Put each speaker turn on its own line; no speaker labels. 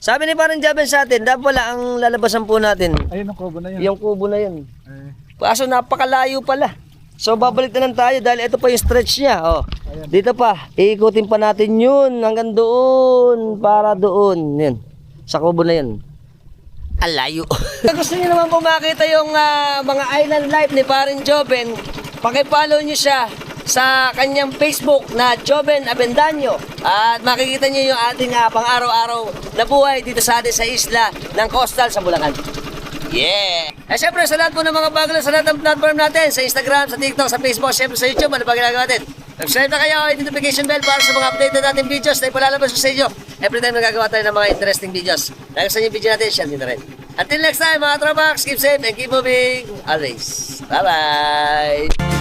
Sabi ni parang Jaben sa atin, dapat pala ang lalabasan po natin,
Ayun ang kubo na yun.
yung kubo na yun.
Eh,
Kaso napakalayo pala. So babalik na lang tayo dahil ito pa yung stretch niya. Oh. Dito pa, iikutin pa natin yun hanggang doon para doon. Yun. Sa kubo na yun. Alayo. Gusto niyo naman po makita yung ah, mga island life ni Parin Joben, pakipollow niyo siya sa kanyang Facebook na Joben Abendaño at makikita niyo yung ating ah, pang-araw-araw na buhay dito sa atin sa isla ng Coastal sa Bulacan. Yeah! Eh syempre sa lahat po ng mga bago sa lahat ng platform natin, sa Instagram, sa TikTok, sa Facebook, syempre sa YouTube, ano pa ginagawa natin? Subscribe na kayo, hit notification bell para sa mga updated natin videos na ipalalabas sa inyo. Every time nagagawa tayo ng mga interesting videos. Sa inyo video natin, share nyo na rin. Until next time mga tropax, keep safe and keep moving always. Bye-bye!